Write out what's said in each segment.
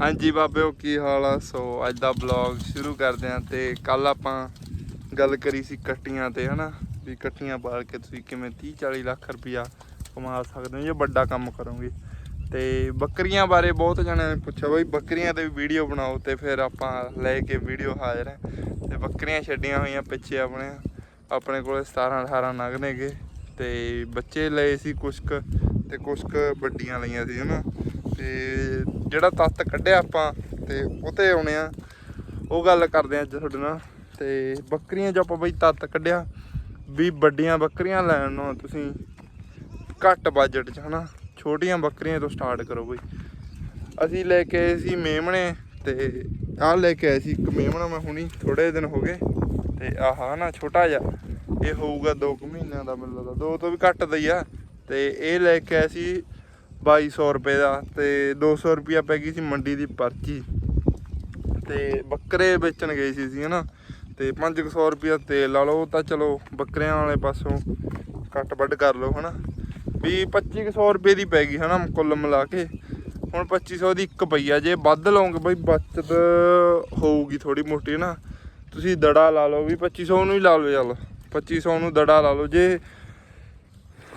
ਹਾਂਜੀ ਬਾਬਿਓ, ਕੀ ਹਾਲ ਆ? ਸੋ ਅੱਜ ਦਾ ਬਲੌਗ ਸ਼ੁਰੂ ਕਰਦੇ ਆਂ ਤੇ ਕੱਲ ਆਪਾਂ ਗੱਲ ਕਰੀ ਸੀ ਕੱਟੀਆਂ ਤੇ, ਹਨਾ? ਵੀ ਕੱਟੀਆਂ ਪਾਲ ਕੇ ਤੁਸੀਂ ਕਿਵੇਂ 30 40 ਲੱਖ ਰੁਪਇਆ ਕਮਾ ਸਕਦੇ ਹੋ ਜੇ ਵੱਡਾ ਕੰਮ ਕਰੋਗੇ। ਤੇ ਬੱਕਰੀਆਂ ਬਾਰੇ ਬਹੁਤ ਜਣਿਆਂ ਨੇ ਪੁੱਛਿਆ, ਬਈ ਬੱਕਰੀਆਂ ਤੇ ਵੀ ਵੀਡੀਓ ਬਣਾਓ ਤੇ ਫਿਰ ਆਪਾਂ ਲੈ ਕੇ ਵੀਡੀਓ ਹਾਜ਼ਰ ਹੈ ਤੇ ਬੱਕਰੀਆਂ ਛੱਡੀਆਂ ਹੋਈਆਂ ਪਿੱਛੇ ਆਪਣੇ ਆਪਣੇ ਕੋਲੇ 17 18 ਨਗ ਨੇਗੇ। ਤੇ ਬੱਚੇ ਲਏ ਸੀ ਕੁਛ ਕੁ ਤੇ ਕੁਛ ਵੱਡੀਆਂ ਲਈਆਂ ਸੀ, ਹਨਾ? ਤੇ ਜਿਹੜਾ ਤੱਤ ਕੱਢਿਆ ਆਪਾਂ ਤੇ ਉਤੇ ਆਉਣੇ ਆ। ਉਹ ਗੱਲ ਕਰਦੇ ਆ ਅੱਜ ਤੁਹਾਡੇ ਨਾਲ। ਤੇ ਬੱਕਰੀਆਂ 'ਚ ਆਪਾਂ ਬਈ ਤੱਤ ਕੱਢਿਆ, ਵੀ ਵੱਡੀਆਂ ਬੱਕਰੀਆਂ ਲੈਣ ਨੂੰ ਤੁਸੀਂ ਘੱਟ ਬਜਟ 'ਚ, ਹਨਾ? ਛੋਟੀਆਂ ਬੱਕਰੀਆਂ ਤੋਂ ਸਟਾਰਟ ਕਰੋ ਬਈ। ਅਸੀਂ ਲੈ ਕੇ ਆਏ ਸੀ ਮੇਮਣੇ ਤੇ ਆਹ ਲੈ ਕੇ ਆਏ ਸੀ ਇੱਕ ਮੇਮਣਾ ਮੈਂ ਹੁਣੀ ਥੋੜੇ ਦਿਨ ਹੋ ਗਏ। ਤੇ ਆਹ ਨਾ ਛੋਟਾ ਜਿਹਾ, ਇਹ ਹੋਊਗਾ 2 ਮਹੀਨਿਆਂ ਦਾ ਮੈਨੂੰ ਲੱਗਦਾ। ਦੋ ਤੋਂ ਵੀ ਘੱਟ ਦਾ ਹੀ ਆ। ਤੇ ਇਹ ਲੈ ਕੇ ਆਏ ਸੀ 2200 ਰੁਪਏ ਦਾ ਤੇ 200 ਰੁਪਿਆ ਪੈ ਗਈ ਸੀ ਮੰਡੀ ਦੀ ਪਰਚੀ। ਤੇ ਬੱਕਰੇ ਵੇਚਣ ਗਏ ਸੀ ਸੀ ਹਨਾ? ਤੇ 500 ਰੁਪਿਆ ਤੇਲ ਲਾ ਲਓ, ਤਾਂ ਚਲੋ ਬੱਕਰਿਆਂ ਵਾਲੇ ਪਾਸੋਂ ਕੱਟ ਵੱਢ ਕਰ ਲਓ, ਹਨਾ? ਵੀ 2500 ਰੁਪਏ ਦੀ ਪੈ ਗਈ, ਹਨਾ, ਕੁੱਲ ਮਿਲਾ ਕੇ। ਹੁਣ 2500 ਦੀ ਇੱਕ ਪਈ ਆ, ਜੇ ਵੱਧ ਲਓਗੇ ਬਈ, ਬਚਤ ਹੋਊਗੀ ਥੋੜੀ ਮੋਟੀ ਨਾ ਤੁਸੀਂ ਦੜਾ ਲਾ ਲਓ ਵੀ 2500 ਨੂੰ ਹੀ ਲਾ ਲਓ ਚੱਲ। 2500 ਨੂੰ ਦੜਾ ਲਾ ਲਓ, ਜੇ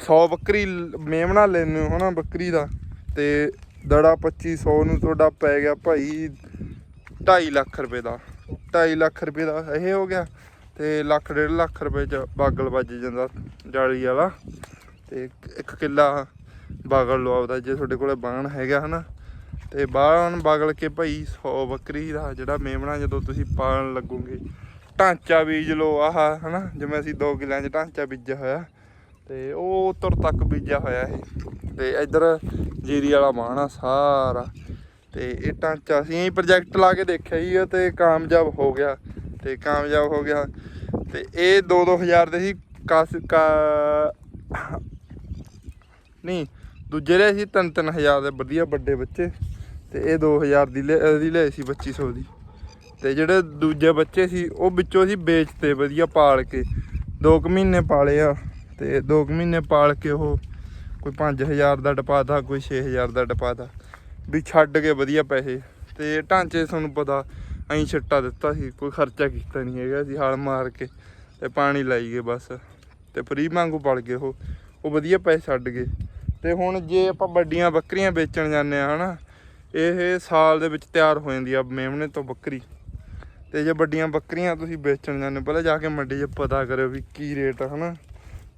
100 ਬੱਕਰੀ ਲ- ਮੇਮਣਾ ਲੈਣੇ ਹੋ ਹਨਾ ਬੱਕਰੀ ਦਾ। ਤੇ ਦੜਾ 2500 ਨੂੰ ਤੁਹਾਡਾ ਪੈ ਗਿਆ ਭਾਈ 2.5 ਲੱਖ ਰੁਪਏ ਦਾ। 2.5 ਲੱਖ ਰੁਪਏ ਦਾ ਇਹ ਹੋ ਗਿਆ। ਤੇ ਲੱਖ, ਡੇਢ ਲੱਖ ਰੁਪਏ ਚ ਬਾਗਲ ਵੱਜ ਜਾਂਦਾ ਜਾਲੀ ਵਾਲਾ। ਤੇ ਇੱਕ- ਕਿੱਲਾ ਬਾਗਲ ਲਓ ਆਪਦਾ, ਜੇ ਤੁਹਾਡੇ ਕੋਲੇ ਬਾਣ ਹੈਗਾ ਹਨਾ। ਤੇ ਬਾਣ ਬਾਗਲ ਕੇ ਭਾਈ 100 ਬੱਕਰੀ ਦਾ ਜਿਹੜਾ ਮੇਮਣਾ ਜਦੋਂ ਤੁਸੀਂ ਪਾਲਣ ਲੱਗੋਗੇ। ਢਾਂਚਾ ਬੀਜ ਲਓ ਆਹ, ਹਨਾ। ਜਿਵੇਂ ਅਸੀਂ 2 ਕਿੱਲਿਆਂ 'ਚ ਢਾਂਚਾ ਬੀਜਿਆ ਹੋਇਆ। ਤੇ ਉਹ ਉੱਤਰ ਤੱਕ ਬੀਜਿਆ ਹੋਇਆ ਇਹ। ਤੇ ਇੱਧਰ ਜੀਰੀ ਵਾਲਾ ਬਾਣ ਆ ਸਾਰਾ। ਤੇ ਇਹ ਢਾਂਚਾ ਅਸੀਂ ਇਹ ਪ੍ਰੋਜੈਕਟ ਲਾ ਕੇ ਦੇਖਿਆ ਜੀ, ਉਹ ਤੇ ਕਾਮਯਾਬ ਹੋ ਗਿਆ। ਤੇ ਕਾਮਯਾਬ ਹੋ ਗਿਆ। ਤੇ ਇਹ 2-2000 ਦੇ ਸੀ, ਕਸ, ਕਾ, ਨਹੀਂ, ਦੂਜੇ ਦੇ ਸੀ 3-3000 ਦੇ ਵਧੀਆ ਵੱਡੇ ਬੱਚੇ। ਤੇ ਇਹ 2000 ਦੀ ਲੈ ਲਏ ਸੀ 2500 ਦੀ। ਤੇ ਜਿਹੜੇ ਦੂਜੇ ਬੱਚੇ ਸੀ, ਉਹ ਵਿੱਚੋਂ ਅਸੀਂ ਵੇਚਤੇ, ਵਧੀਆ ਪਾਲ ਕੇ। 2 ਕੁ ਮਹੀਨੇ ਪਾਲੇ ਆ। ਤੇ 2 ਕੁ ਮਹੀਨੇ ਪਾਲ ਕੇ ਉਹ ਕੋਈ 5000 ਦਾ ਡਪਾਤਾ ਕੋਈ 6000 ਦਾ ਡਪਾਤਾ ਵੀ ਛੱਡ ਕੇ ਵਧੀਆ ਪੈਸੇ। ਤੇ ਢਾਂਚੇ ਤੁਹਾਨੂੰ ਪਤਾ ਐਂ ਛੱਟਾ ਦਿੱਤਾ ਸੀ, ਕੋਈ ਖਰਚਾ ਕੀਤਾ ਨਹੀਂ ਹੈਗਾ ਸੀ ਹਲ ਮਾਰ ਕੇ ਤੇ ਪਾਣੀ ਲਾਈ ਗਏ ਬਸ। ਤੇ ਫਰੀ ਵਾਂਗੂ ਪਲ ਗਏ ਉਹ ਉਹ ਵਧੀਆ ਪੈਸੇ ਛੱਡ ਗਏ। ਤੇ ਹੁਣ ਜੇ ਆਪਾਂ ਵੱਡੀਆਂ ਬੱਕਰੀਆਂ ਵੇਚਣ ਜਾਂਦੇ ਆ ਹਨਾ, ਇਹ ਸਾਲ ਦੇ ਵਿੱਚ ਤਿਆਰ ਹੋ ਜਾਂਦੀ ਆ, ਮੇਮਣੇ ਤੋਂ ਬੱਕਰੀ। ਤੇ ਜੇ ਵੱਡੀਆਂ ਬੱਕਰੀਆਂ ਤੁਸੀਂ ਵੇਚਣ ਜਾਂਦੇ ਪਹਿਲਾਂ ਜਾ ਕੇ ਮੰਡੀ 'ਚ ਪਤਾ ਕਰਿਓ ਵੀ ਕੀ ਰੇਟ ਆ, ਹਨਾ।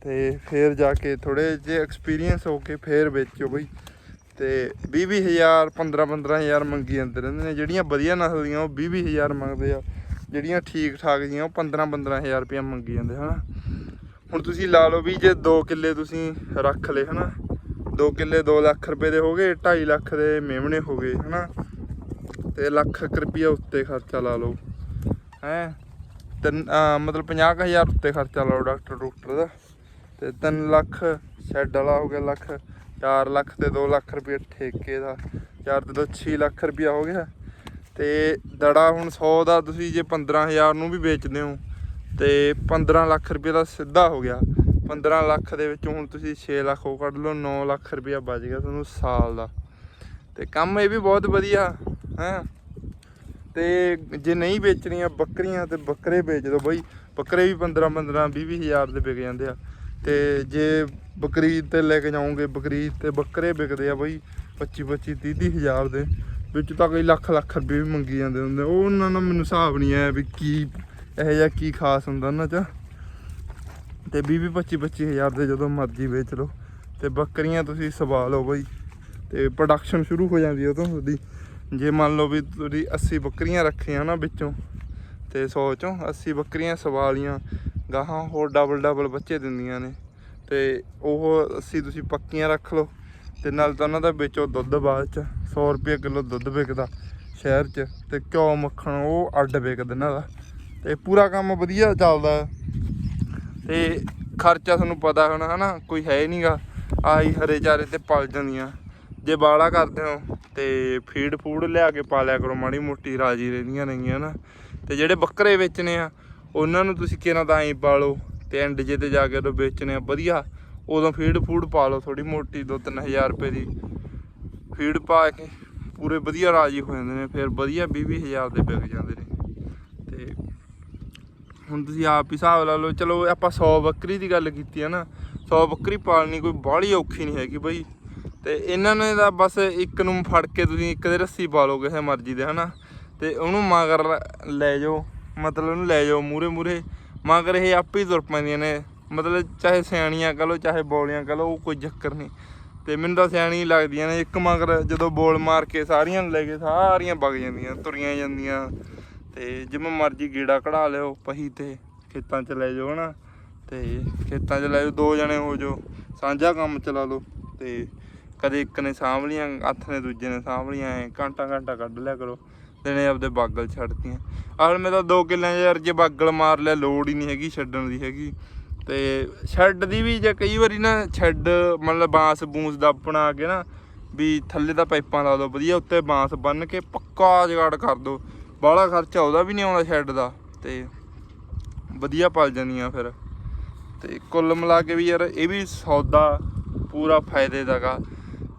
ਤੇ ਫੇਰ ਜਾ ਕੇ ਥੋੜੇ ਜੇ ਐਕਸਪੀਰੀਅੰਸ ਹੋ ਕੇ ਫੇਰ ਵੇਚੋ ਬਈ। ਤੇ 20 ਹਜ਼ਾਰ 15 15000 ਮੰਗੀ ਜਾਂਦੇ ਰਹਿੰਦੇ ਨੇ। ਜਿਹੜੀਆਂ ਵਧੀਆ ਨਸਲ ਦੀਆਂ ਉਹ 20 ਹਜ਼ਾਰ ਮੰਗਦੇ ਆ। ਜਿਹੜੀਆਂ ਠੀਕ ਠਾਕ ਜੀਆਂ, ਉਹ 15 15000 ਰੁਪਇਆ ਮੰਗੀ ਜਾਂਦੇ, ਹਨਾ। ਹੁਣ ਤੁਸੀਂ ਲਾ ਲਓ ਵੀ ਜੇ 2 ਕਿੱਲੇ ਤੁਸੀਂ ਰੱਖ ਲਏ, ਹਨਾ। 2 ਕਿੱਲੇ 2 ਲੱਖ ਰੁਪਏ ਦੇ ਹੋ ਗਏ 2.5 ਲੱਖ ਦੇ ਮੇਮਣੇ ਹੋ ਗਏ, ਹਨਾ। ਤੇ ਲੱਖ ਕੁ ਉੱਤੇ ਖਰਚਾ ਲਾ ਲਓ। ਹੈ। ਤਿੰਨ, ਅਹ ਮਤਲਬ 50000 ਉੱਤੇ ਖਰਚਾ ਲਾਓ ਡਾਕਟਰ ਡਾਕਟਰ ਦਾ। ਤੇ 3 ਲੱਖ ਸ਼ੈੱਡ ਵਾਲਾ ਹੋ ਗਿਆ ਲੱਖ 4 ਲੱਖ ਤੇ 2 ਲੱਖ ਰੁਪਏ ਠੇਕੇ ਦਾ 4 ਤੇ 2 6 ਲੱਖ ਰੁਪਇਆ ਹੋ ਗਿਆ। ਤੇ ਦੜਾ ਹੁਣ 100 ਦਾ, ਤੁਸੀਂ ਜੇ 15000 ਨੂੰ ਵੀ ਵੇਚਦੇ ਹੋ, ਤੇ 15 ਲੱਖ ਰੁਪਏ ਦਾ ਸਿੱਧਾ ਹੋ ਗਿਆ। 15 ਲੱਖ ਦੇ ਵਿੱਚ ਹੁਣ ਤੁਸੀਂ 6 ਲੱਖ ਉਹ ਕੱਢ ਲਓ 9 ਲੱਖ ਰੁਪਇਆ ਬਚ ਗਿਆ ਤੁਹਾਨੂੰ ਸਾਲ ਦਾ। ਤੇ ਕੰਮ ਇਹ ਵੀ ਬਹੁਤ ਵਧੀਆ, ਹੈ? ਤੇ ਜੇ ਨਹੀਂ ਵੇਚਣੀਆਂ ਬੱਕਰੀਆਂ, ਤੇ ਬੱਕਰੇ ਵੇਚ ਦਿਓ ਬਈ। ਬੱਕਰੇ ਵੀ 15 15 20 ਹਜ਼ਾਰ ਦੇ ਵਿਕ ਜਾਂਦੇ ਆ। ਤੇ ਜੇ ਬਕਰੀਦ ਤੇ ਲੈ ਕੇ ਜਾਓਗੇ ਬਕਰੀਦ ਤੇ ਬੱਕਰੇ ਵਿਕਦੇ ਆ ਬਈ 25 25 30 ਹਜ਼ਾਰ ਦੇ, ਵਿੱਚ ਤਾਂ ਕਈ ਲੱਖ ਲੱਖ ਰੁਪਏ ਵੀ ਮੰਗੀ ਜਾਂਦੇ ਹੁੰਦੇ ਉਹ ਉਹਨਾਂ ਦਾ ਮੈਨੂੰ ਹਿਸਾਬ ਨਹੀਂ ਆਇਆ ਵੀ ਕੀ ਇਹੋ ਜਿਹਾ ਕੀ ਖਾਸ ਹੁੰਦਾ ਉਹਨਾਂ 'ਚ। ਤੇ 20 20 25 25 ਹਜ਼ਾਰ ਦੇ ਜਦੋਂ ਮਰਜ਼ੀ ਵੇਚ ਲਓ। ਤੇ ਬੱਕਰੀਆਂ ਤੁਸੀਂ ਸਵਾ ਲਓ ਬਈ। ਤੇ ਪ੍ਰੋਡਕਸ਼ਨ ਸ਼ੁਰੂ ਹੋ ਜਾਂਦੀ ਉਦੋਂ ਉਹ ਉਹਦੀ ਜੇ ਮੰਨ ਲਓ ਵੀ ਤੁਸੀਂ 80 ਬੱਕਰੀਆਂ ਰੱਖੀਆਂ ਨਾ ਵਿੱਚੋਂ, ਤੇ 100 ਚੋਂ 80 ਬੱਕਰੀਆਂ ਸਵਾ ਲੀਆਂ ਗਾਹਾਂ ਹੋਰ ਡਬਲ ਡਬਲ ਬੱਚੇ ਦਿੰਦੀਆਂ ਨੇ। ਤੇ ਉਹ 80 ਤੁਸੀਂ ਪੱਕੀਆਂ ਰੱਖ ਲਓ। ਤੇ ਨਾਲ ਤਾਂ ਉਹਨਾਂ ਦਾ ਵਿੱਚੋਂ ਦੁੱਧ ਬਾਅਦ ਚ 100 ਰੁਪਏ ਕਿਲੋ ਦੁੱਧ ਵਿਕਦਾ ਸ਼ਹਿਰ ਚ। ਤੇ ਘਿਓ, ਮੱਖਣ ਉਹ ਅੱਡ ਵਿਕਦਾ ਇਹਨਾਂ ਦਾ। ਤੇ ਪੂਰਾ ਕੰਮ ਵਧੀਆ ਚੱਲਦਾ। ਤੇ ਖਰਚਾ ਤੁਹਾਨੂੰ ਪਤਾ ਹੋਣਾ ਹਨਾ, ਕੋਈ ਹੈ ਨਹੀਂਗਾ। ਆਹੀ ਹਰੇ ਚਾਰੇ ਤੇ ਪਲ ਜਾਂਦੀਆਂ। ਜੇ ਬਾਲਾ ਕਰਦੇ ਹੋ, ਤੇ ਫੀਡ ਫੂਡ ਲਿਆ ਕੇ ਪਾ ਲਿਆ ਕਰੋ। ਮਾੜੀ ਮੋਟੀ ਰਾਜੀ ਰਹਿੰਦੀਆਂ ਨੇਗੀਆਂ ਨਾ। ਤੇ ਜਿਹੜੇ ਬੱਕਰੇ ਵੇਚਣੇ ਆ ਉਹਨਾਂ ਨੂੰ ਤੁਸੀਂ ਕਿਹਨਾਂ ਤਾਂ ਐਂ ਲਓ ਤੇ ਐਂਡ ਜੇ ਤੇ ਜਾ ਕੇ ਉਹ ਵੇਚਣੇ ਆ, ਵਧੀਆ। ਉਦੋਂ ਫੀਡ ਫੂਡ ਪਾ ਲਓ ਥੋੜੀ ਮੋਟੀ 2-3000 ਰੁਪਏ ਦੀ। ਫੀਡ ਪਾ ਕੇ ਪੂਰੇ ਵਧੀਆ ਰਾਜੀ ਹੋ ਜਾਂਦੇ ਨੇ, ਫਿਰ ਵਧੀਆ 20 ਹਜ਼ਾਰ ਦੇ ਵਿਕ ਜਾਂਦੇ ਨੇ। ਤੇ ਹੁਣ ਤੁਸੀਂ ਆਪ ਹੀ ਹਿਸਾਬ ਲਾ ਲਓ, ਚਲੋ ਆਪਾਂ 100 ਬੱਕਰੀ ਦੀ ਗੱਲ ਕੀਤੀ ਹੈ ਨਾ 100 ਬੱਕਰੀ ਪਾਲਣੀ ਕੋਈ ਬਾਹਲੀ ਔਖੀ ਨਹੀਂ ਹੈਗੀ ਬਈ। ਤੇ ਇਹਨਾਂ ਨੇ ਤਾਂ ਬਸ ਇੱਕ ਨੂੰ ਫੜ ਕੇ ਤੁਸੀਂ ਇੱਕ ਦੇ ਰੱਸੀ ਪਾ ਲਓ, ਕਿਸੇ ਮਰਜ਼ੀ ਦੇ, ਹਨਾ। ਤੇ ਉਹਨੂੰ ਮਗਰ ਲੈ ਜਾਓ। ਮਤਲਬ ਉਹਨੂੰ ਲੈ ਜਾਓ ਮੂਰੇ ਮੂਰੇ ਮਗਰ ਇਹ ਆਪੇ ਹੀ ਤੁਰ ਪੈਂਦੀਆਂ ਨੇ। ਮਤਲਬ ਚਾਹੇ ਸਿਆਣੀਆਂ ਕਹ ਲਓ, ਚਾਹੇ ਬੋਲੀਆਂ ਕਹ ਲਓ, ਉਹ ਕੋਈ ਚੱਕਰ ਨਹੀਂ। ਤੇ ਮੈਨੂੰ ਤਾਂ ਸਿਆਣੀ ਲੱਗਦੀਆਂ ਨੇ। ਇੱਕ ਮਗਰ ਜਦੋਂ ਬੋਲ ਮਾਰ ਕੇ ਸਾਰੀਆਂ ਨੂੰ ਲੈ ਕੇ ਸਾਰੀਆਂ ਵਗ ਜਾਂਦੀਆਂ, ਤੁਰੀਆਂ ਜਾਂਦੀਆਂ। ਤੇ ਜਿਵੇਂ ਮਰਜ਼ੀ ਗੇੜਾ ਕਢਾ ਲਿਓ, ਪਹੀ ਤੇ ਖੇਤਾਂ 'ਚ ਲੈ ਜਾਓ ਨਾ ਤੇ ਖੇਤਾਂ 'ਚ ਲੈ ਜਾਓ, ਦੋ ਜਣੇ ਹੋ ਜਾਓ। ਸਾਂਝਾ ਕੰਮ ਚਲਾ ਲਓ। ਤੇ ਕਦੇ ਇੱਕ ਨੇ ਸਾਂਭ ਲੀਆਂ ਹੱਥ ਨੇ ਦੂਜੇ ਨੇ ਸਾਂਭ ਲੀਆਂ ਐ ਘੰਟਾ ਘੰਟਾ ਕੱਢ ਲਿਆ ਕਰੋ। ਤੇ ਨੇ ਆਪਦੇ ਬਾਗਲ ਛੱਡਤੀਆਂ। ਆਹਲ ਮੈਂ ਤਾਂ ਦੋ ਕਿੱਲਿਆਂ 'ਚ ਯਾਰ ਜੇ ਬਾਗਲ ਮਾਰ ਲਿਆ, ਲੋੜ ਹੀ ਨਹੀਂ ਹੈਗੀ ਛੱਡਣ ਦੀ ਹੈਗੀ। ਤੇ ਸ਼ੈੱਡ ਦੀ ਵੀ ਜੇ ਕਈ ਵਾਰੀ ਨਾ ਸ਼ੈੱਡ ਮਤਲਬ ਬਾਂਸ ਬੂੰਸ ਦਾ ਬਣਾ ਕੇ ਨਾ, ਵੀ ਥੱਲੇ ਦਾ ਪਾਈਪਾਂ ਲਾ ਦਿਓ ਵਧੀਆ, ਉੱਤੇ ਬਾਂਸ ਬੰਨ ਕੇ ਪੱਕਾ ਜਗਾੜ ਕਰ ਦਿਓ ਬਾਹਲਾ ਖਰਚਾ ਉਹਦਾ ਵੀ ਨਹੀਂ ਆਉਂਦਾ ਸ਼ੈੱਡ ਦਾ, ਤੇ ਵਧੀਆ ਪਲ ਜਾਂਦੀਆਂ ਫਿਰ। ਤੇ ਕੁੱਲ ਮਿਲਾ ਕੇ ਵੀ ਯਾਰ ਇਹ ਵੀ ਸੌਦਾ ਪੂਰਾ ਫਾਇਦੇ ਦਾਗਾ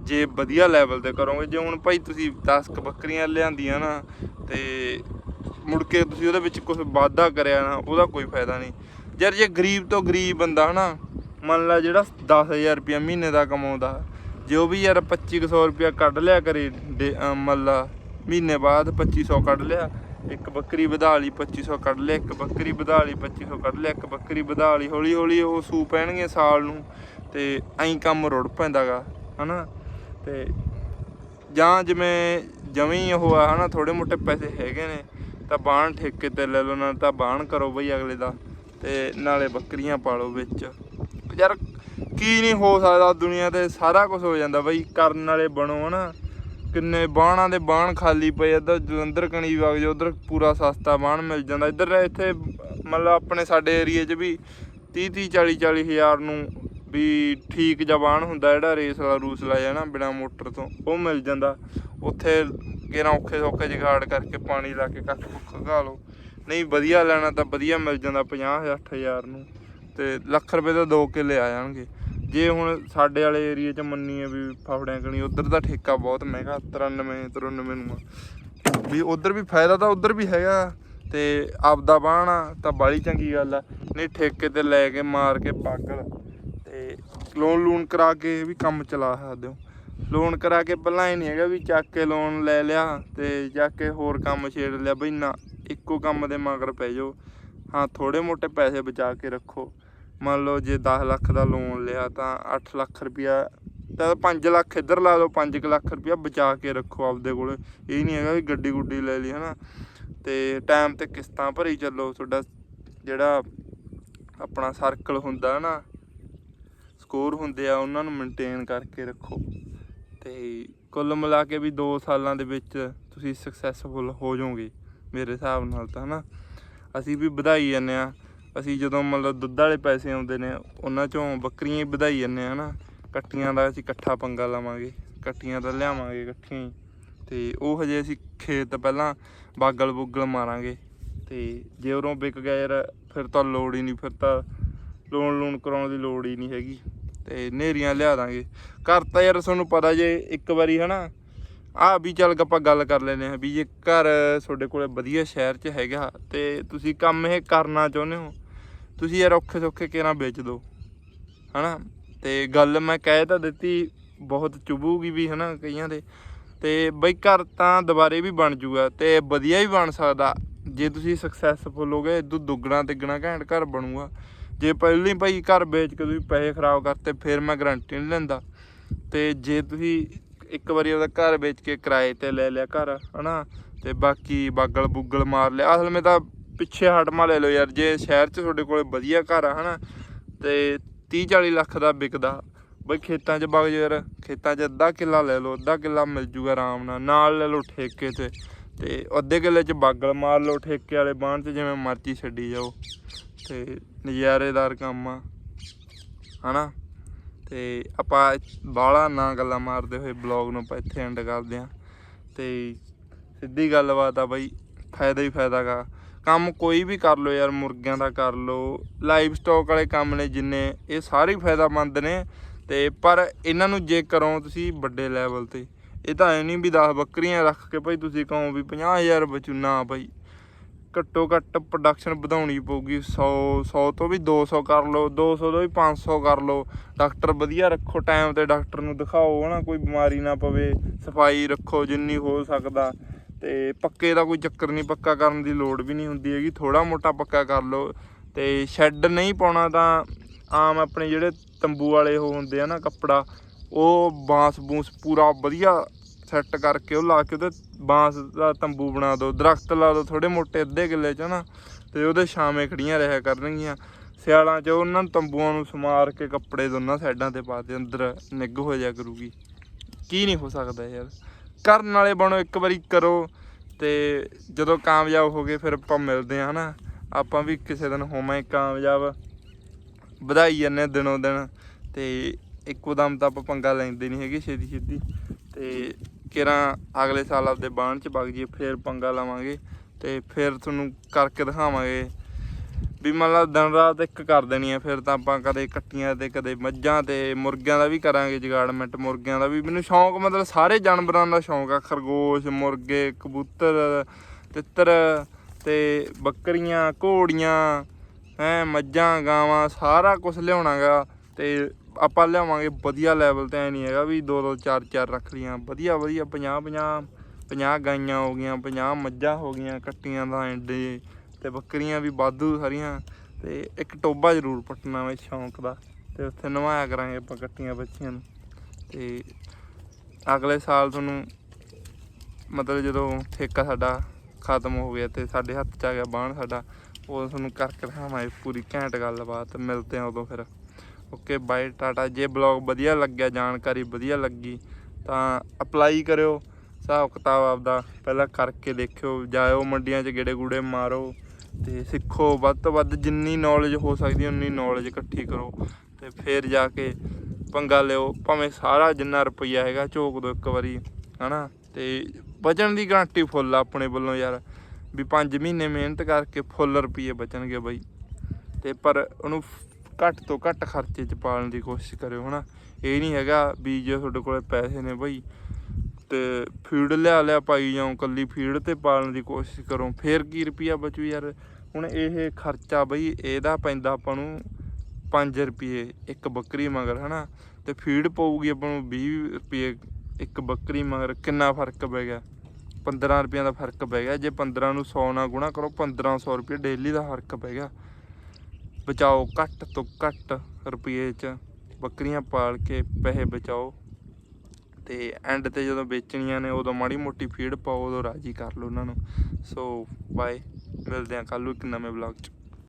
ਜੇ ਵਧੀਆ ਲੈਵਲ ਤੇ ਕਰੋਗੇ, ਜੇ ਹੁਣ ਭਾਈ ਤੁਸੀਂ 10 ਕ ਬੱਕਰੀਆਂ ਲਿਆਂਦੀਆਂ ਨਾ, ਤੇ ਮੁੜ ਕੇ ਤੁਸੀਂ ਉਹਦੇ ਵਿੱਚ ਕੁਝ ਵਾਧਾ ਕਰਿਆ ਨਾ, ਉਹਦਾ ਕੋਈ ਫਾਇਦਾ ਨਹੀਂ। ਯਾਰ ਜੇ ਗਰੀਬ ਤੋਂ ਗਰੀਬ ਬੰਦਾ ਹਨਾ, ਮੰਨ ਲਾ ਜਿਹੜਾ 10000 ਰੁਪਇਆ ਮਹੀਨੇ ਦਾ ਕਮਾਉਂਦਾ, ਜੇ ਉਹ ਵੀ ਯਾਰ 2500 ਰੁਪਇਆ ਕੱਢ ਲਿਆ ਕਰੇ, ਡੇ- ਅਹ ਮੰਨ ਲਾ ਮਹੀਨੇ ਬਾਅਦ 2500 ਕੱਢ ਲਿਆ, ਇੱਕ ਬੱਕਰੀ ਵਧਾ ਲਈ 2500 ਕੱਢ ਲਿਆ, ਇੱਕ ਬੱਕਰੀ ਵਧਾ ਲਈ 2500 ਕੱਢ ਲਿਆ, ਇੱਕ ਬੱਕਰੀ ਵਧਾ ਲਈ ਹੌਲੀ ਹੌਲੀ ਉਹ ਸੂ ਪੈਣਗੇ ਸਾਲ ਨੂੰ, ਤੇ ਐਂ ਕੰਮ ਰੁੜ ਪੈਂਦਾਗਾ, ਹਨਾ? ਤੇ ਜਾਂ ਜਿਵੇਂ ਜਮੀ ਉਹ ਆ ਹਨਾ ਥੋੜੇ ਮੋਟੇ ਪੈਸੇ ਹੈਗੇ ਨੇ, ਤਾਂ ਬਾਣ ਠੇਕੇ ਤੇ ਲੈ ਲਓ, ਨਾ ਤਾਂ ਬਾਣ ਕਰੋ ਬਈ ਅਗਲੇ ਦਾ, ਤੇ ਨਾਲੇ ਬੱਕਰੀਆਂ ਪਾਲੋ ਵਿੱਚ। ਯਾਰ ਕੀ ਨਹੀਂ ਹੋ ਸਕਦਾ ਦੁਨੀਆ ਤੇ, ਸਾਰਾ ਕੁਝ ਹੋ ਜਾਂਦਾ ਬਈ, ਕਰਨ ਵਾਲੇ ਬਣੋ ਹਨਾ। ਕਿੰਨੇ ਬਾਣਾਂ ਦੇ ਬਾਣ ਖਾਲੀ ਪਏ ਇੱਧਰ ਜਲੰਧਰ ਕਣੀ ਵਗ ਜਾ ਉਧਰ ਪੂਰਾ ਸਸਤਾ ਬਾਣ ਮਿਲ ਜਾਂਦਾ। ਇੱਧਰ ਇੱਥੇ ਮਤਲਬ ਆਪਣੇ ਸਾਡੇ ਏਰੀਏ 'ਚ ਵੀ 30 30 40 40 ਹਜ਼ਾਰ ਨੂੰ ਵੀ ਠੀਕ ਜਵਾਨ ਹੁੰਦਾ ਜਿਹੜਾ ਰੇਸ ਵਾਲਾ ਰੂਸ ਲਾ ਜਾਣਾ ਬਿਨਾ ਮੋਟਰ ਤੋਂ, ਉਹ ਮਿਲ ਜਾਂਦਾ। ਉੱਥੇ ਕਿਹੜਾ ਔਖੇ ਸੌਖੇ ਜਗਾੜ ਕਰਕੇ ਪਾਣੀ ਲਾ ਕੇ ਕੱਖ ਕੁੱਖ ਘਾ ਲਓ। ਨਹੀਂ, ਵਧੀਆ ਲੈਣਾ ਤਾਂ ਵਧੀਆ ਮਿਲ ਜਾਂਦਾ 50 ਹਜ਼ਾਰ ਨੂੰ। ਤੇ ਲੱਖ ਰੁਪਏ ਦਾ ਦੋ ਕਿੱਲੇ ਆ ਜਾਣਗੇ। ਜੇ ਹੁਣ ਸਾਡੇ ਵਾਲੇ ਏਰੀਏ 'ਚ ਮੰਨੀਏ ਵੀ ਫਾਫੜਿਆਂ ਕਣੀ, ਉਧਰ ਦਾ ਠੇਕਾ ਬਹੁਤ ਮਹਿੰਗਾ 93 93 ਨੂੰ ਵੀ ਉਧਰ ਵੀ ਫਾਇਦਾ ਤਾਂ ਉਧਰ ਵੀ ਹੈਗਾ। ਤੇ ਆਪਦਾ ਬਾਣਾ ਤਾਂ ਬਾਲੀ ਚੰਗੀ ਗੱਲ ਆ। ਨਹੀਂ, ਠੇਕੇ ਤੇ ਲੈ ਕੇ ਮਾਰ ਕੇ ਪਾਗਲ। ਲੋਨ ਲੂਨ ਕਰਾ ਕੇ ਵੀ ਕੰਮ ਚਲਾ ਸਕਦੇ ਹੋ। ਲੋਨ ਕਰਾ ਕੇ ਪਹਿਲਾਂ ਹੀ ਨਹੀਂ ਹੈਗਾ ਵੀ ਚੱਕ ਕੇ ਲੋਨ ਲੈ ਲਿਆ ਤੇ ਜਾ ਕੇ ਹੋਰ ਕੰਮ ਛੇੜ ਲਿਆ ਬਈ ਨਾ, ਇੱਕੋ ਕੰਮ ਦੇ ਮਗਰ ਪੈ ਜਾਓ। ਹਾਂ ਥੋੜੇ ਮੋਟੇ ਪੈਸੇ ਬਚਾ ਕੇ ਰੱਖੋ। ਮੰਨ ਲਓ ਜੇ 10 ਲੱਖ ਦਾ ਲੋਨ ਲਿਆ ਤਾਂ 8 ਲੱਖ ਰੁਪਇਆ, ਤਾਂ 5 ਲੱਖ ਇੱਧਰ ਲਾ ਲਓ 5 ਲੱਖ ਰੁਪਇਆ ਬਚਾ ਕੇ ਰੱਖੋ ਆਪਦੇ ਕੋਲ। ਇਹ ਨਹੀਂ ਹੈਗਾ ਵੀ ਗੱਡੀ ਗੁੱਡੀ ਲੈ ਲਈ, ਹਨਾ। ਤੇ ਟਾਈਮ ਤੇ ਕਿਸ਼ਤਾਂ ਭਰੀ ਚੱਲੋ। ਤੁਹਾਡਾ ਜਿਹੜਾ ਆਪਣਾ ਸਰਕਲ ਹੁੰਦਾ ਨਾ ਸਕੋਰ ਹੁੰਦੇ ਆ, ਉਹਨਾਂ ਨੂੰ ਮੇਨਟੇਨ ਕਰਕੇ ਰੱਖੋ। ਤੇ ਕੁੱਲ ਮਿਲਾ ਕੇ ਵੀ 2 ਸਾਲਾਂ ਦੇ ਵਿੱਚ ਤੁਸੀਂ ਸਕਸੈਸਫੁਲ ਹੋ ਜਾਓਗੇ, ਮੇਰੇ ਹਿਸਾਬ ਨਾਲ ਤਾਂ, ਹਨਾ? ਅਸੀਂ ਵੀ ਵਧਾਈ ਜਾਂਦੇ ਆ ਅਸੀਂ ਜਦੋਂ ਮਤਲਬ ਦੁੱਧ ਵਾਲੇ ਪੈਸੇ ਆਉਂਦੇ ਨੇ, ਉਹਨਾਂ ਚੋਂ ਬੱਕਰੀਆਂ ਹੀ ਵਧਾਈ ਜਾਂਦੇ ਆ ਹਨਾ? ਕੱਟੀਆਂ ਦਾ ਅਸੀਂ ਇਕੱਠਾ ਪੰਗਾ ਲਾਵਾਂਗੇ, ਕੱਟੀਆਂ ਦਾ ਲਿਆਵਾਂਗੇ ਇਕੱਠੀਆਂ ਹੀ। ਤੇ ਉਹ ਹਜੇ ਅਸੀਂ ਖੇਤ ਪਹਿਲਾਂ ਬਾਗਲ ਬੁੱਗਲ ਮਾਰਾਂਗੇ। ਤੇ ਜੇ ਉਰੋਂ ਵਿਕ ਗਿਆ ਯਾਰ, ਫਿਰ ਤਾਂ ਲੋੜ ਹੀ ਨਹੀਂ, ਫਿਰ ਤਾਂ ਲੋਨ ਲੂਨ ਕਰਾਉਣ ਦੀ ਲੋੜ ਹੀ ਨਹੀਂ ਹੈਗੀ। ਤੇ ਨੇਰੀਆਂ ਲਿਆ ਦਾਂਗੇ। ਘਰ ਤਾਂ ਯਾਰ ਤੁਹਾਨੂੰ ਪਤਾ ਜੇ ਇੱਕ ਵਾਰੀ ਹਨਾ ਆ ਵੀ ਚੱਲ ਆਪਾਂ ਗੱਲ ਕਰ ਲੈਨੇ ਆ ਵੀ ਜੇ ਘਰ ਤੁਹਾਡੇ ਕੋਲੇ ਵਧੀਆ ਸ਼ਹਿਰ 'ਚ ਹੈਗਾ ਤੇ ਤੁਸੀਂ ਕੰਮ ਇਹ ਕਰਨਾ ਚਾਹੁੰਦੇ ਹੋ, ਤੁਸੀਂ ਯਾਰ ਔਖੇ ਸੌਖੇ ਕਿਹਨਾਂ ਵੇਚ ਦਿਓ ਹਨਾ? ਤੇ ਗੱਲ ਮੈਂ ਕਹਿ ਤਾਂ ਦਿੱਤੀ, ਬਹੁਤ ਚੁਭੂਗੀ ਵੀ ਹਨਾ ਕਈਆਂ ਦੇ। ਤੇ ਬਈ ਘਰ ਤਾਂ ਦੁਬਾਰੇ ਵੀ ਬਣ ਜੂਗਾ ਤੇ ਵਧੀਆ ਵੀ ਬਣ ਸਕਦਾ, ਜੇ ਤੁਸੀਂ ਸਕਸੈਸਫੁਲ ਹੋਗੇ ਇਦੋਂ ਦੁੱਗਣਾ ਤਿੱਗਣਾ ਘੈਂਟ ਘਰ ਬਣੂਗਾ। ਜੇ ਪਹਿਲਾਂ ਹੀ ਭਾਈ ਘਰ ਵੇਚ ਕੇ ਤੁਸੀਂ ਪੈਸੇ ਖਰਾਬ ਕਰਤੇ, ਫਿਰ ਮੈਂ ਗਰੰਟੀ ਨਹੀਂ ਲੈਂਦਾ। ਤੇ ਜੇ ਤੁਸੀਂ ਇੱਕ ਵਾਰੀ ਉਹਦਾ ਘਰ ਵੇਚ ਕੇ ਕਿਰਾਏ ਤੇ ਲੈ ਲਿਆ ਘਰ, ਹਨਾ? ਤੇ ਬਾਕੀ ਬਾਗਲ ਬੁੱਗਲ ਮਾਰ ਲਿਆ। ਅਸਲ ਵਿੱਚ ਤਾਂ ਪਿੱਛੇ ਹਟਮਾ ਲੈ ਲਓ ਯਾਰ, ਜੇ ਸ਼ਹਿਰ 'ਚ ਤੁਹਾਡੇ ਕੋਲੇ ਵਧੀਆ ਘਰ ਆ, ਹਨਾ? ਤੇ 30 40 ਲੱਖ ਦਾ ਵਿਕਦਾ। ਬਈ ਖੇਤਾਂ 'ਚ ਵਗ ਯਾਰ। ਖੇਤਾਂ 'ਚ ਅੱਧਾ ਕਿੱਲਾ ਲੈ ਲਓ, ਅੱਧਾ ਕਿੱਲਾ ਮਿਲ ਜੂਗਾ ਆਰਾਮ ਨਾਲ। ਨਾਲ ਲੈ ਲਓ ਠੇਕੇ ਤੇ। ਤੇ ਅੱਧੇ ਕਿੱਲੇ 'ਚ ਬਾਗਲ ਮਾਰ ਲਓ, ਠੇਕੇ ਵਾਲੇ ਬਾਣ 'ਚ ਜਿਵੇਂ ਮਰਜ਼ੀ ਛੱਡੀ ਜਾਓ। ਤੇ ਨਜ਼ਾਰੇਦਾਰ ਕੰਮ ਆ, ਹਨਾ? ਤੇ ਆਪਾਂ ਬਾਹਲਾ ਨਾ ਗੱਲਾਂ ਮਾਰਦੇ ਹੋਏ ਬਲੌਗ ਨੂੰ ਆਪਾਂ ਇੱਥੇ ਐਂਡ ਕਰਦੇ ਆ। ਤੇ ਸਿੱਧੀ ਗੱਲਬਾਤ ਆ ਬਾਈ, ਫਾਇਦਾ ਹੀ ਫਾਇਦਾ ਗਾ। ਕੰਮ ਕੋਈ ਵੀ ਕਰ ਲਓ ਯਾਰ, ਮੁਰਗਿਆਂ ਦਾ ਕਰ ਲਓ ਲਾਈਵ ਸਟਾਕ ਵਾਲੇ ਕੰਮ ਨੇ ਜਿੰਨੇ, ਇਹ ਸਾਰੇ ਹੀ ਫਾਇਦਾਮੰਦ ਨੇ। ਤੇ ਪਰ ਇਹਨਾਂ ਨੂੰ ਜੇ ਕਰੋ ਤੁਸੀਂ ਵੱਡੇ ਲੈਵਲ ਤੇ, ਇਹ ਤਾਂ ਐ ਨਹੀਂ ਵੀ 10 ਬੱਕਰੀਆਂ ਰੱਖ ਕੇ ਭਾਈ ਤੁਸੀਂ ਕਹੋ ਵੀ 50000 ਬਚੂ। ਨਾ ਭਾਈ ਘੱਟੋ ਘੱਟ ਪ੍ਰੋਡਕਸ਼ਨ ਵਧਾਉਣੀ ਪਊਗੀ। 100 100 ਤੋਂ ਵੀ 200 ਕਰ ਲਓ 200 ਤੋਂ ਵੀ 500 ਕਰ ਲਓ। ਡਾਕਟਰ ਵਧੀਆ ਰੱਖੋ ਟਾਈਮ ਤੇ ਡਾਕਟਰ ਨੂੰ ਦਿਖਾਓ ਹਨਾ ਕੋਈ ਬਿਮਾਰੀ ਨਾ ਪਵੇ। ਸਫ਼ਾਈ ਰੱਖੋ ਜਿੰਨੀ ਹੋ ਸਕਦਾ। ਤੇ ਪੱਕੇ ਦਾ ਕੋਈ ਚੱਕਰ ਨਹੀਂ, ਪੱਕਾ ਕਰਨ ਦੀ ਲੋੜ ਵੀ ਨਹੀਂ ਹੁੰਦੀ ਹੈਗੀ। ਥੋੜਾ ਮੋਟਾ ਪੱਕਾ ਕਰ ਲਓ। ਤੇ ਸ਼ੈੱਡ ਨਹੀਂ ਪਾਉਣਾ ਤਾਂ ਆਮ ਆਪਣੇ ਜਿਹੜੇ ਤੰਬੂ ਵਾਲੇ ਉਹ ਹੁੰਦੇ ਆ ਨਾ ਕੱਪੜਾ, ਉਹ ਬਾਂਸ ਬੂਸ ਪੂਰਾ ਵਧੀਆ ਸੈੱਟ ਕਰਕੇ ਉਹ ਲਾ ਕੇ ਉਹਦੇ ਬਾਂਸ ਦਾ ਤੰਬੂ ਬਣਾ ਦਿਓ ਦਰਖਤ ਲਾ ਦਿਓ ਥੋੜੇ ਮੋਟੇ ਅੱਧੇ ਕਿੱਲੇ ਚ ਨਾ, ਤੇ ਉਹਦੇ ਛਾਵੇਂ ਖੜੀਆਂ ਰਹਿਆ ਕਰਨਗੀਆਂ। ਸਿਆਲਾਂ 'ਚ ਉਹਨਾਂ ਨੂੰ ਤੰਬੂਆਂ ਨੂੰ ਸਮਾਰ ਕੇ ਕੱਪੜੇ ਦੋਨਾਂ ਸਾਈਡਾਂ ਤੇ ਪਾ ਦੇ, ਅੰਦਰ ਨਿੱਘ ਹੋ ਜਾ ਕਰੂਗੀ। ਕੀ ਨਹੀਂ ਹੋ ਸਕਦਾ ਯਾਰ। ਕਰਨ ਵਾਲੇ ਬਣੋ, ਇੱਕ ਵਾਰੀ ਕਰੋ, ਤੇ ਜਦੋਂ ਕਾਮਯਾਬ ਹੋ ਗਏ ਫਿਰ ਆਪਾਂ ਮਿਲਦੇ ਆ ਹਨਾ। ਆਪਾਂ ਵੀ ਕਿਸੇ ਦਿਨ ਹੋਵਾਂ ਕਾਮਯਾਬ। ਵਧਾਈ ਜਾਂਦੇ ਦਿਨੋਂ ਦਿਨ, ਤੇ ਇੱਕੋ ਦਮ ਤਾਂ ਆਪਾਂ ਪੰਗਾ ਲੈਂਦੇ ਨਹੀਂ ਹੈਗੇ ਛੇਤੀ ਛੇਤੀ ਤੇ ਕਿਰਾਂ ਅਗਲੇ ਸਾਲ ਆਪਦੇ ਬਾਣ ਚ ਵਗ ਜੀ ਫੇਰ ਪੰਗਾ ਲਾਵਾਂਗੇ ਤੇ ਫਿਰ ਤੁਹਾਨੂੰ ਕਰਕੇ ਦਿਖਾਵਾਂਗੇ ਵੀ ਮਤਲਬ ਦਿਨ ਰਾਤ ਇੱਕ ਕਰ ਦੇਣੀ ਆ, ਫਿਰ ਤਾਂ ਆਪਾਂ ਕਦੇ ਕੱਟੀਆਂ ਤੇ ਕਦੇ ਮੱਝਾਂ ਤੇ ਮੁਰਗਿਆਂ ਦਾ ਵੀ ਕਰਾਂਗੇ ਜਗਾੜਮੈਂਟ ਮੁਰਗਿਆਂ ਦਾ ਵੀ। ਮੈਨੂੰ ਸ਼ੌਂਕ ਮਤਲਬ ਸਾਰੇ ਜਾਨਵਰਾਂ ਦਾ ਸ਼ੌਂਕ ਆ, ਖਰਗੋਸ਼, ਮੁਰਗੇ, ਕਬੂਤਰ, ਤਿੱਤਰ ਤੇ ਬੱਕਰੀਆਂ, ਘੋੜੀਆਂ, ਹੈ, ਮੱਝਾਂ, ਗਾਵਾਂ, ਸਾਰਾ ਕੁਝ ਲਿਆਉਣਾਗਾ ਤੇ ਆਪਾਂ ਲਿਆਵਾਂਗੇ ਵਧੀਆ ਲੈਵਲ ਤੇ ਐ ਨਹੀਂ ਹੈਗਾ ਵੀ ਦੋ ਦੋ ਚਾਰ ਚਾਰ ਰੱਖ ਲੀਆਂ ਵਧੀਆ ਵਧੀਆ 50 50 50 ਗਾਈਆਂ ਹੋ ਗਈਆਂ 50 ਮੱਝਾਂ ਹੋ ਗਈਆਂ ਕੱਟੀਆਂ ਦਾ ਐਂਡੇ ਤੇ ਬੱਕਰੀਆਂ ਵੀ ਵਾਧੂ ਸਾਰੀਆਂ। ਤੇ ਇੱਕ ਟੋਬਾ ਜ਼ਰੂਰ ਪੱਟਣਾ ਵੇ ਸ਼ੌਂਕ ਦਾ। ਤੇ ਉੱਥੇ ਨਵਾਇਆ ਕਰਾਂਗੇ ਆਪਾਂ ਕੱਟੀਆਂ ਬੱਚੀਆਂ ਨੂੰ। ਤੇ ਅਗਲੇ ਸਾਲ ਤੁਹਾਨੂੰ ਮਤਲਬ ਜਦੋਂ ਠੇਕਾ ਸਾਡਾ ਖਤਮ ਹੋ ਗਿਆ ਤੇ ਸਾਡੇ ਹੱਥ 'ਚ ਆ ਗਿਆ ਬਾਣ ਸਾਡਾ ਉਹ ਤੁਹਾਨੂੰ ਕਰਕੇ ਦਿਖਾਵਾਂਗੇ ਪੂਰੀ ਘੈਂਟ ਗੱਲਬਾਤ। ਮਿਲਦੇ ਆ ਉਦੋਂ ਫਿਰ। Okay, bye, tata. ਜੇ ਬਲੌਗ ਵਧੀਆ ਲੱਗਿਆ, ਜਾਣਕਾਰੀ ਵਧੀਆ ਲੱਗੀ, ਤਾਂ ਅਪਲਾਈ ਕਰਿਓ। ਹਿਸਾਬ ਕਿਤਾਬ ਆਪਦਾ ਪਹਿਲਾਂ ਕਰਕੇ ਦੇਖਿਓ। ਜਾਇਓ ਮੰਡੀਆਂ 'ਚ ਗੇੜੇ ਗੂੜੇ ਮਾਰੋ ਤੇ ਸਿੱਖੋ। ਵੱਧ ਤੋਂ ਵੱਧ ਜਿੰਨੀ ਨੌਲੇਜ ਹੋ ਸਕਦੀ, ਉਨੀ ਨੌਲੇਜ ਇਕੱਠੀ ਕਰੋ ਤੇ ਫਿਰ ਜਾ ਕੇ ਪੰਗਾ ਲਿਓ। ਭਾਵੇਂ ਸਾਰਾ ਜਿੰਨਾ ਰੁਪਈਆ ਹੈਗਾ, ਝੋਕ ਦੋ ਇੱਕ ਵਾਰੀ, ਹਨਾ? ਤੇ ਬਚਣ ਦੀ ਗਾਰੰਟੀ ਫੁੱਲ ਆਪਣੇ ਵੱਲੋਂ ਯਾਰ। ਵੀ 5 ਮਹੀਨੇ ਮਿਹਨਤ ਕਰਕੇ ਫੁੱਲ ਰੁਪਈਏ ਬਚਣਗੇ ਬਾਈ। ਤੇ ਪਰ ਉਹਨੂੰ ਘੱਟ ਤੋਂ ਘੱਟ ਖਰਚੇ 'ਚ ਪਾਲਣ ਦੀ ਕੋਸ਼ਿਸ਼ ਕਰਿਓ, ਹਨਾ? ਇਹ ਨਹੀਂ ਹੈਗਾ ਵੀ ਜੇ ਤੁਹਾਡੇ ਕੋਲੇ ਪੈਸੇ ਨੇ ਬਾਈ ਤੇ ਫੀਡ ਲਿਆ ਲਿਆ ਪਾਈ ਜਾਓ ਕੱਲੀ ਫੀਡ ਤੇ ਪਾਲਣ ਦੀ ਕੋਸ਼ਿਸ਼ ਕਰੋ, ਫੇਰ ਕੀ ਰੁਪਿਆ ਬਚੂ ਯਾਰ? ਹੁਣ ਇਹ ਖਰਚਾ ਬਈ ਇਹਦਾ ਪੈਂਦਾ ਆਪਾਂ ਨੂੰ 5 ਰੁਪਏ ਇੱਕ ਬੱਕਰੀ ਮਗਰ, ਹਨਾ? ਤੇ ਫੀਡ ਪਊਗੀ ਆਪਾਂ ਨੂੰ 20 ਰੁਪਏ ਇੱਕ ਬੱਕਰੀ ਮਗਰ, ਕਿੰਨਾ ਫ਼ਰਕ ਪੈ ਗਿਆ? 15 ਰੁਪਈਆਂ ਦਾ ਫ਼ਰਕ ਪੈ ਗਿਆ, ਜੇ 15 ਨੂੰ 100 ਨਾਲ ਗੁਣਾ ਕਰੋ 1500 ਰੁਪਏ ਡੇਲੀ ਦਾ ਫ਼ਰਕ ਪੈ ਗਿਆ। ਬਚਾਓ ਘੱਟ ਤੋਂ ਘੱਟ ਰੁਪਏ ਚ ਬੱਕਰੀਆਂ ਪਾਲ ਕੇ ਪੈਸੇ ਬਚਾਓ। ਤੇ ਐਂਡ ਤੇ ਜਦੋਂ ਵੇਚਣੀਆਂ ਨੇ, ਉਦੋਂ ਮਾੜੀ ਮੋਟੀ ਫੀਡ ਪਾਓ, ਉਦੋਂ ਰਾਜੀ ਕਰ ਲਓ ਉਹਨਾਂ ਨੂੰ। ਸੋ ਬਾਏ ਮਿਲਦੇ ਆ ਕੱਲ ਨੂੰ ਇੱਕ ਨਵੇਂ ਵਲੌਗ ਚ।